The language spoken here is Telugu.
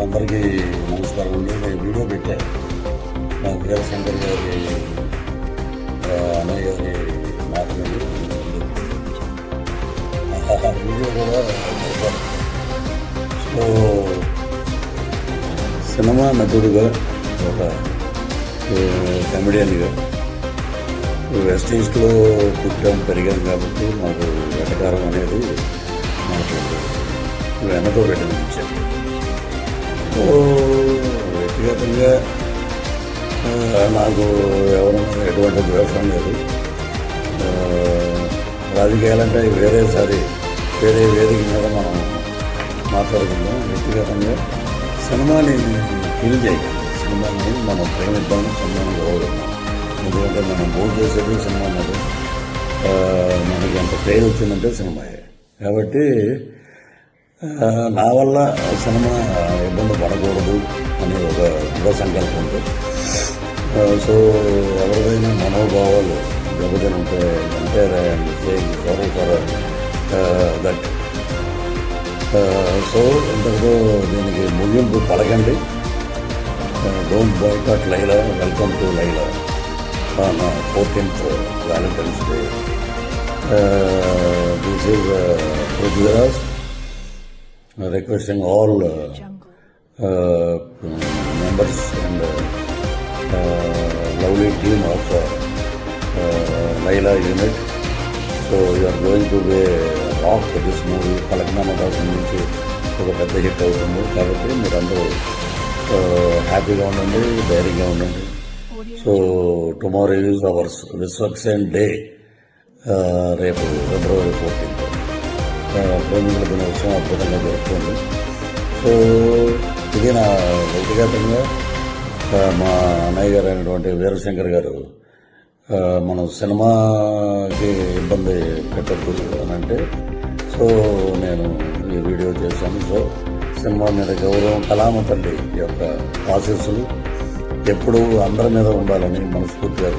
అందరికీ నమస్కారం అండి. నేను వీడియో పెట్టా. మా వీర శంకర్ గారి అన్నయ్య గారి మాట్లాడి వీడియో కూడా సో సినిమా నటుడుగా ఒక కమెడియన్గా వెస్ట్ ఈస్ట్లో పుట్టాం పెరిగాం కాబట్టి మాకు వెటకారం అనేది మాకు వెనక పెట్టించారు వ్యక్తిగతంగా నాకు ఎవరైనా ఎటువంటి ద్వేషం లేదు ఆ, రాజకీయాలంటే వేరేసారి వేరే వేదిక మీద మనం మాట్లాడుకుందాం వ్యక్తిగతంగా సినిమాని ఫీల్ చేయాలి సినిమాని మనం ప్రేమిద్దాము సినిమాని గౌరవిద్దాం ఎందుకంటే మనం బోర్ చేసేది సినిమా మనకి ఎంత పేరు వచ్చిందంటే సినిమాయే కాబట్టి నా వల్ల సినిమా ఇబ్బంది పడకూడదు అనే ఒక దృఢ సంకల్పంతో సో ఎవరిదైనా మనోభావాలు దెబ్బతినుంటే అంటే సారీ ఫర్ దట్. సో ఇంతకు దీనికి ముగింపు పడకండి don't boycott Laila. Welcome to Laila. నా fourteenth Valentine's day. This is Prithviraj. Requesting all uh, uh, members and uh, uh, lovely team of uh, uh, Laila unit. So you are going to be rock this movie. Falaknuma Das నుంచి ఒక పెద్ద హిట్ అవుతుంది కాబట్టి మీరందరూ హ్యాపీగా ఉండండి ధైర్యంగా ఉండండి so tomorrow is ours Vishwaksen day రేపు ఫిబ్రవరి ఫోర్టీన్త్ ప్రేమికుల దినోత్సవం అద్భుతంగా జరుగుతుంది. సో ఇది నా వ్యక్తిగతంగా మా అన్నయ్య గారు అయినటువంటి వీరశంకర్ గారు మనం సినిమాకి ఇబ్బంది పెట్టద్దు అని అంటే సో నేను ఈ వీడియో చేశాను. సో సినిమా మీద గౌరవం కళామ తల్లి యొక్క ఆశీస్సులు ఎప్పుడూ అందరి మీద ఉండాలని మనస్ఫూర్తిగా